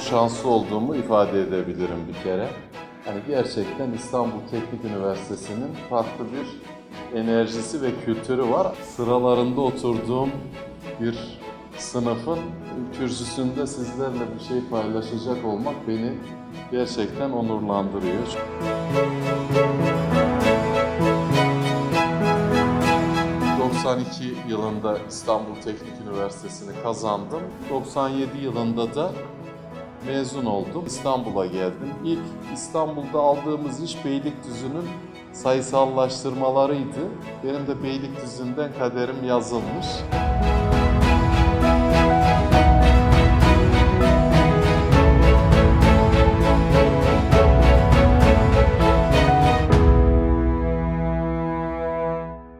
şanslı olduğumu ifade edebilirim bir kere. Yani gerçekten İstanbul Teknik Üniversitesi'nin farklı bir enerjisi ve kültürü var. Sıralarında oturduğum bir sınıfın kürsüsünde sizlerle bir şey paylaşacak olmak beni gerçekten onurlandırıyor. 92 yılında İstanbul Teknik Üniversitesi'ni kazandım. 97 yılında da mezun oldum. İstanbul'a geldim. İlk İstanbul'da aldığımız iş Beylikdüzü'nün sayısallaştırmalarıydı. Benim de Beylikdüzü'nden kaderim yazılmış.